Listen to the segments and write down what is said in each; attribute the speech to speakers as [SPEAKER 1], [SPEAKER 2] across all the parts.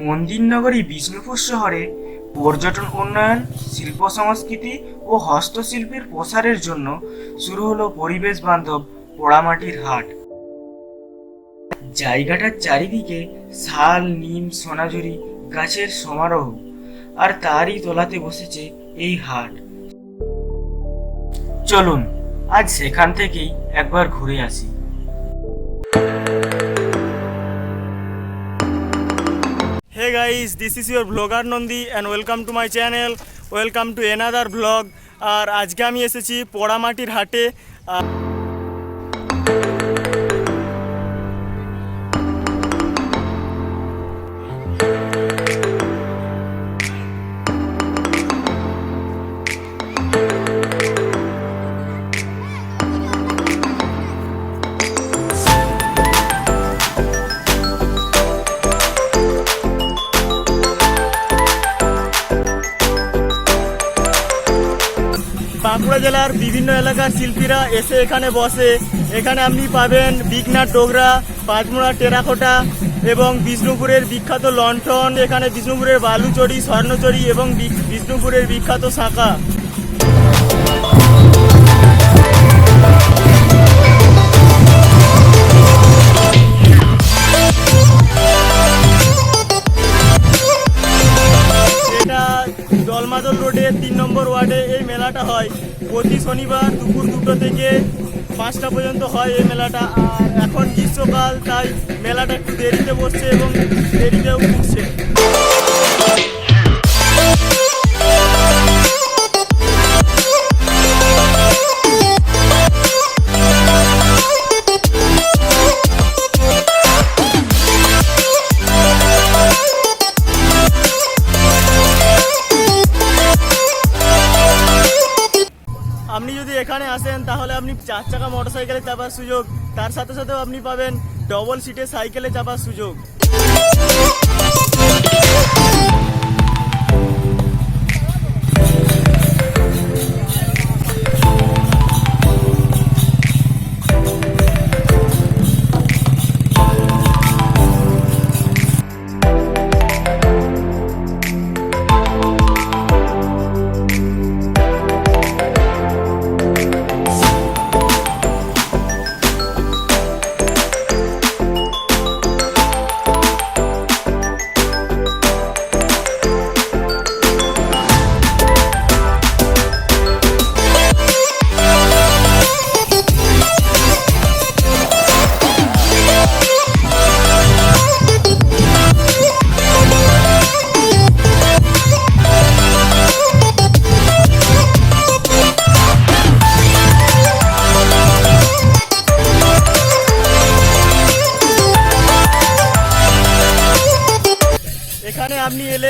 [SPEAKER 1] মন্দিরনগরী বিষ্ণুপুর শহরে পর্যটন উন্নয়ন, শিল্প সংস্কৃতি ও হস্তশিল্পের প্রসারের জন্য শুরু হলো পরিবেশ বান্ধব পোড়ামাটির হাট। জায়গাটার চারিদিকে শাল, নিম, সোনাঝুরি, গাছের সমারোহ আর তারই তোলাতে বসেছে এই হাট। চলুন, আজ সেখান থেকেই একবার ঘুরে আসি।
[SPEAKER 2] Hey guys this is your blogger Nandi and welcome to my channel welcome to another blog আর আজকে আমি এসেছি পোড়ামাটির হাটে। আর এলাকার শিল্পীরা এসে এখানে বসে। এখানে আপনি পাবেন বিঘনার ডোগরা পাঁচমোড়া টেরাকোটা এবং বিষ্ণুপুরের বিখ্যাত লন্ঠন এখানে বিষ্ণুপুরের বালুচড়ি স্বর্ণচড়ি এবং বিষ্ণুপুরের বিখ্যাত শাঁখা। ওয়ার্ডে এই মেলাটা হয়। প্রতি শনিবার দুপুর দুটো থেকে পাঁচটা পর্যন্ত হয় এই মেলাটা। আর এখন গ্রীষ্মকাল, তাই মেলাটা একটু দেরিতে বসছে এবং দেরিতেও উঠছে। তাহলে আপনি চার চাকা মোটর সাইকেলে চাপার সুযোগ। তার সাথে সাথেও আপনি পাবেন ডবল সিটে সাইকেলে চাপার সুযোগ।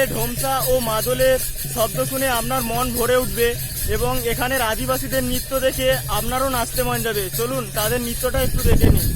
[SPEAKER 2] ঢোমসা ও মাদলের শব্দ শুনে আপনার মন ভরে উঠবে এবং এখানের আদিবাসীদের নৃত্য দেখে আপনারও নাচতে মন যাবে। চলুন, তাদের নৃত্যটা একটু দেখে নিন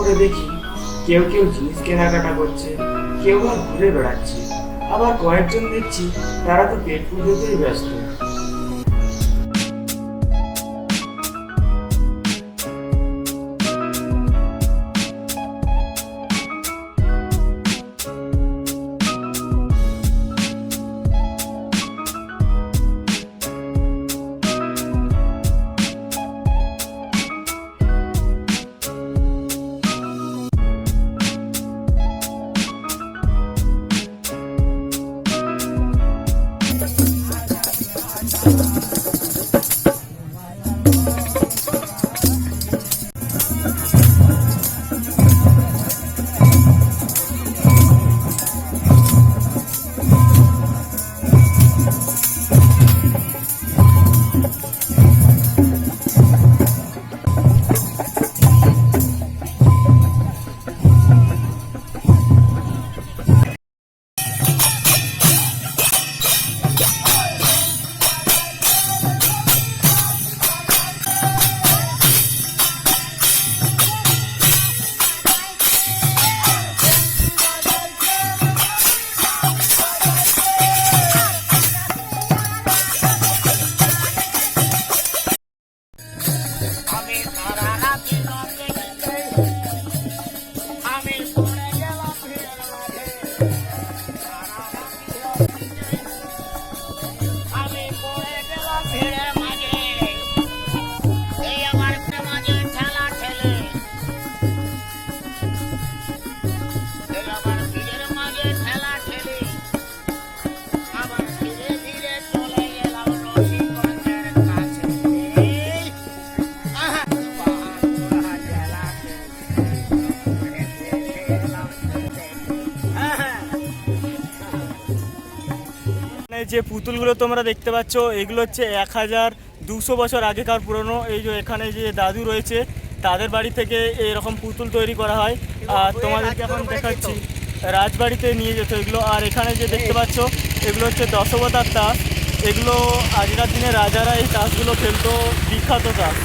[SPEAKER 3] করে দেখি। কেউ কেউ জিনিস কেনাকাটা করছে, কেউ আর ঘুরে বেড়াচ্ছে। আবার কয়েকজন দেখছি, তারা তো পেট পুজোতেই ব্যস্ত।
[SPEAKER 2] যে পুতুলগুলো তোমরা দেখতে পাচ্ছ, এগুলো হচ্ছে এক হাজার দুশো বছর আগেকার পুরনো। এই যে এখানে যে দাদু রয়েছে, তাদের বাড়ি থেকে এরকম পুতুল তৈরি করা হয়। আর তোমাদেরকে এখন দেখাচ্ছি, রাজবাড়িতে নিয়ে যেত এগুলো। আর এখানে যে দেখতে পাচ্ছ, এগুলো হচ্ছে দশবতার তাস। এগুলো আগেকার দিনে রাজারা এই তাসগুলো খেলতো, বিখ্যাত তাস।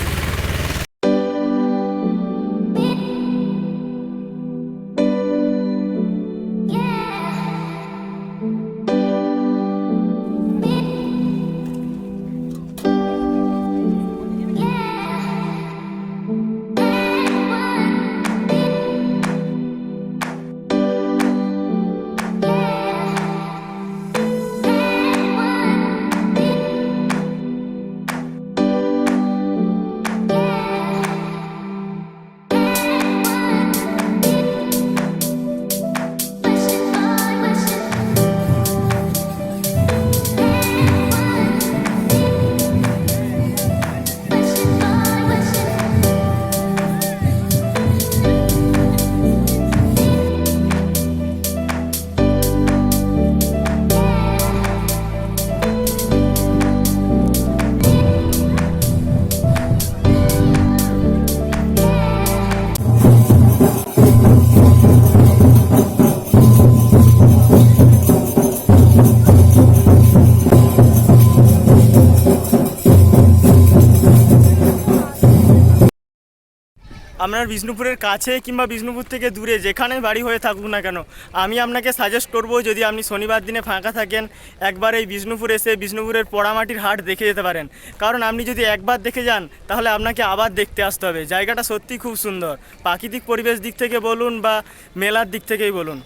[SPEAKER 2] আপনার বিষ্ণুপুরের কাছে কিংবা বিষ্ণুপুর থেকে দূরে, যেখানে বাড়ি হয়ে থাকুক না কেন, আমি আপনাকে সাজেস্ট করব যদি আপনি শনিবার দিনে ফাঁকা থাকেন, একবার এই বিষ্ণুপুর এসে বিষ্ণুপুরের পোড়ামাটির হাট দেখে যেতে পারেন। কারণ আপনি যদি একবার দেখে যান, তাহলে আপনাকে আবার দেখতে আসতে হবে। জায়গাটা সত্যি খুব সুন্দর। প্রাকৃতিক পরিবেশ দিক থেকে বলুন বা মেলার দিক থেকেই বলুন।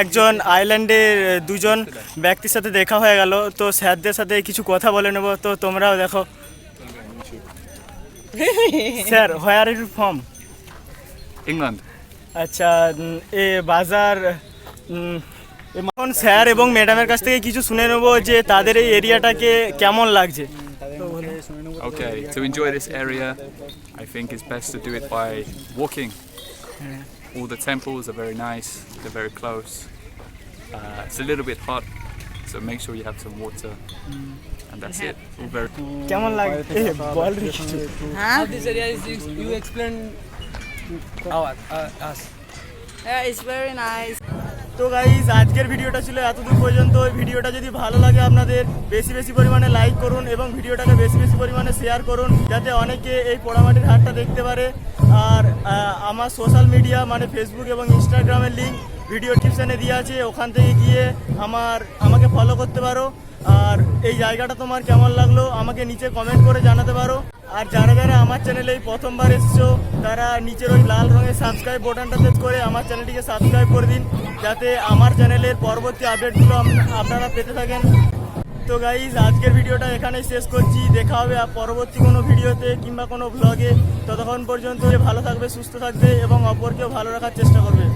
[SPEAKER 2] একজন আইল্যান্ডের দুজন ব্যক্তির সাথে দেখা হয়ে গেল। তো স্যারদের সাথে কিছু কথা বলে নেব। তো তোমরাও দেখো। Sir where you from
[SPEAKER 4] England.
[SPEAKER 2] আচ্ছা এ বাজার এখন স্যার এবং ম্যাডামের কাছ থেকে কিছু শুনে নেব যে তাদের এই এরিয়াটাকে কেমন লাগছে।
[SPEAKER 4] Okay, to enjoy this area, I think it's best to do it by walking. All the temples are very nice, they're very close. Uh, it's a little bit hot, so make sure you have some water. And that's it. All very
[SPEAKER 2] কেমন লাগে এ, বল রে কিছু।
[SPEAKER 5] How this area is, is you explain our, uh, us.
[SPEAKER 6] Yeah, it's very nice.
[SPEAKER 2] তো guys আজকের ভিডিওটা ছিল এতদূর পর্যন্ত। ওই ভিডিওটা যদি ভালো লাগে আপনাদের, বেশি বেশি পরিমাণে লাইক করুন এবং ভিডিওটাকে বেশি বেশি পরিমাণে শেয়ার করুন, যাতে অনেকে এই পোড়ামাটির হাটটা দেখতে পারে। আর আমার সোশ্যাল মিডিয়া মানে ফেসবুক এবং ইনস্টাগ্রামের লিঙ্ক ভিডিও টিপশনে দিয়ে আছে। ওখান থেকে গিয়ে আমার, আমাকে ফলো করতে পারো। আর এই জায়গাটা তোমার কেমন লাগল, আমাকে নিচে কমেন্ট করে জানাতে পারো। আর যারা যারা আমার চ্যানেলে এই প্রথমবার এসছো, তারা নিচের ওই লাল রঙের সাবস্ক্রাইব বাটনটা প্রেস করে আমার চ্যানেলটিকে সাবস্ক্রাইব করে দিন। যাতে আমার চ্যানেলের পরবর্তী আপডেটগুলো আপনারা পেতে থাকেন। তো গাইজ আজকের ভিডিওটা এখানেই শেষ করছি। দেখা হবে পরবর্তী কোনো ভিডিওতে কিংবা কোনো ব্লগে ততক্ষণ পর্যন্ত ভালো থাকবে, সুস্থ থাকবে এবং অপরকেও ভালো রাখার চেষ্টা করবে।